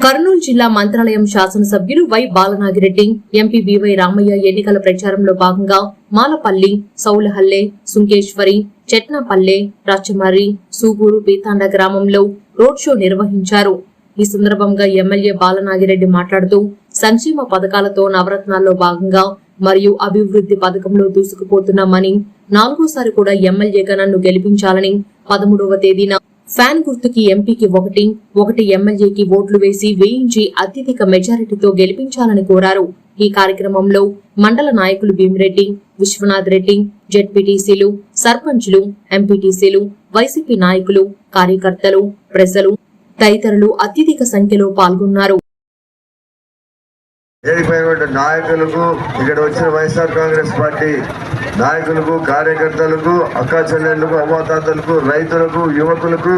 కర్నూలు జిల్లా మంత్రాలయం శాసనసభ్యులు Y Balanagireddy MP B Y Ramaiah ఎన్నికల ప్రచారంలో భాగంగా మాలపల్లి సౌలహల్లె సుంకేశ్వరి చెట్నపల్లె రచ్చమర్రి సూగూరు పీతాండ గ్రామంలో రోడ్ షో నిర్వహించారు. ఈ సందర్భంగా ఎమ్మెల్యే బాలనాగిరెడ్డి మాట్లాడుతూ సంక్షేమ పథకాలతో నవరత్నాల్లో భాగంగా మరియు అభివృద్ధి పథకంలో దూసుకుపోతున్నామని నాలుగోసారి కూడా ఎమ్మెల్యేగా నన్ను గెలిపించాలని పదమూడవ తేదీన ఫ్యాన్ గుర్తుకి ఎంపీకి ఒకటి ఒకటి ఎమ్మెల్యేకి ఓట్లు వేసి వేయించి అత్యధిక మెజారిటీతో గెలిపించాలని కోరారు. ఈ కార్యక్రమంలో మండల నాయకులు భీమిరెడ్డి విశ్వనాథ్ రెడ్డి జెడ్పీటీసీలు సర్పంచ్లు ఎంపీటీసీలు వైసీపీ నాయకులు కార్యకర్తలు ప్రజలు తదితరులు అత్యధిక సంఖ్యలో పాల్గొన్నారు. ఏడిపోయినటువంటి నాయకులకు ఇక్కడ వచ్చిన వైఎస్ఆర్ కాంగ్రెస్ పార్టీ నాయకులకు కార్యకర్తలకు అక్కా చెల్లెళ్ళకు అవ్వాతాతలకు రైతులకు యువకులకు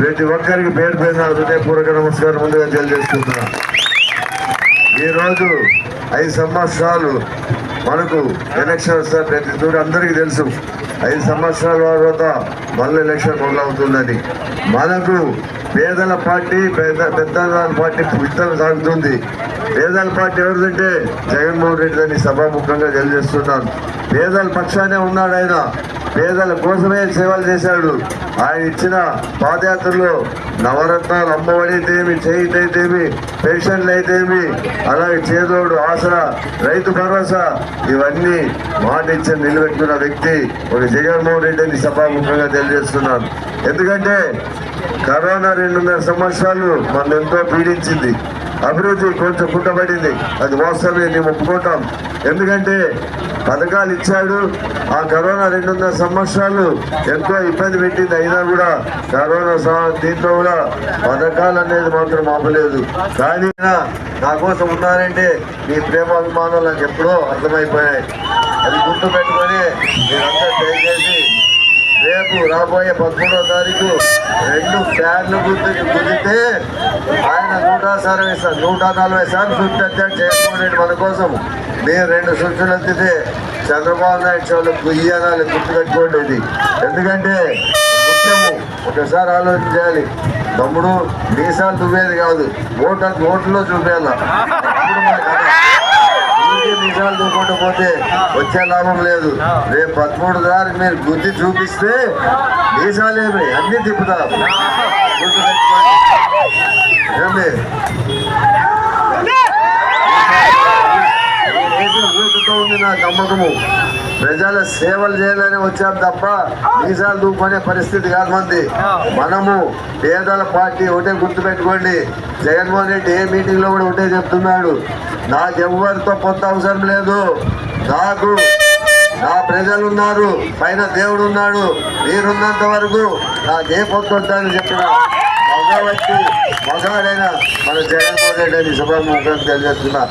ప్రతి ఒక్కరికి పేరు పేరున హృదయపూర్వక నమస్కారం ముందుగా తెలియజేసుకుంటున్నాను ఈరోజు ఐదు సంవత్సరాలు మనకు ఎలక్షన్ వస్తారు ప్రతి దూరం అందరికీ తెలుసు. ఐదు సంవత్సరాల తర్వాత మళ్ళీ ఎలక్షన్ మొదలవుతుందని మనకు పేదల పార్టీ పెద్ద పెద్దల పార్టీ యుద్ధం సాగుతుంది. పేదల పార్టీ ఎవరిదంటే జగన్మోహన్ రెడ్డి అని సభాముఖంగా తెలియజేస్తున్నాను. పేదల పక్షానే ఉన్నాడు ఆయన. పేదల కోసమే సేవలు చేశాడు. ఆయన ఇచ్చిన పాదయాత్రలో నవరత్నాలు అమ్మఒడి అయితేమి చేయిత అయితేమి పెన్షన్లు అయితేమి అలాగే చేదోడు ఆసరా రైతు భరోసా ఇవన్నీ మాట ఇచ్చి నిలబెట్టుకున్న వ్యక్తి ఒక జగన్మోహన్ రెడ్డి అని సభాముఖంగా తెలియజేస్తున్నాను. ఎందుకంటే కరోనా రెండున్నర సంవత్సరాలు మనం ఎంతో పీడించింది. అభివృద్ధి కొంచెం పుట్టబడింది. అది వాస్తవమే మేము ఒప్పుకుంటాం ఎందుకంటే పథకాలు ఇచ్చాడు. ఆ కరోనా రెండున్నర సంవత్సరాలు ఎంతో ఇబ్బంది పెట్టింది. అయినా కూడా కరోనా దీంట్లో కూడా పథకాలు అనేది మాత్రం ఆపలేదు. కానీ నా కోసం ఉన్నారంటే మీ ప్రేమ అభిమానాలు నాకు ఎప్పుడో అర్థమైపోయాయి. అది గుర్తు పెట్టుకొని మీరంతా దయచేసి రేపు రాబోయే పదమూడో తారీఖు రెండు ఫ్యాన్లు గుర్తు కుదిరితే ఆయన నూట అరవై నూట నలభై సార్లు సుట్టు అధ్యక్ష జగన్మోహన్ మన కోసం. మీరు రెండు సుత్తులు ఎత్తితే చంద్రబాబు నాయుడు చోళ్ళకు ఇయ్యాలి గుర్తుపెట్టుకోండి ఇది. ఎందుకంటే ముఖ్యము ఒకసారి ఆలోచన చేయాలి. తమ్ముడు మీసాలు దువ్వేది కాదు. ఓటు ఓట్లో చూపేయాల? నిజాలు దూకుంటూ పోతే వచ్చే లాభం లేదు. రేపు పదమూడు దారికి మీరు బుద్ధి చూపిస్తే మీసాలేమి అన్ని తిప్పుతారు. ఏమి? ఉంది నా నమ్మకము ప్రజల సేవలు చేయాలని వచ్చాం తప్ప మీసాలు దూకునే పరిస్థితి కాదు మంది. మనము పేదల పార్టీ ఒకటే గుర్తుపెట్టుకోండి. జగన్మోహన్ రెడ్డి ఏ మీటింగ్లో కూడా ఒకటే చెప్తున్నాడు. నాకెవ్వరితో పొత్తు అవసరం లేదు. నాకు నా ప్రజలు ఉన్నారు పైన దేవుడు ఉన్నాడు మీరున్నంత వరకు నాకే పొత్తు వద్దని చెప్పిన మగవచ్చి వ్యక్తి మగాడైన మన జగన్మోహన్ రెడ్డి అని సభాముఖం తెలియజేస్తున్నా.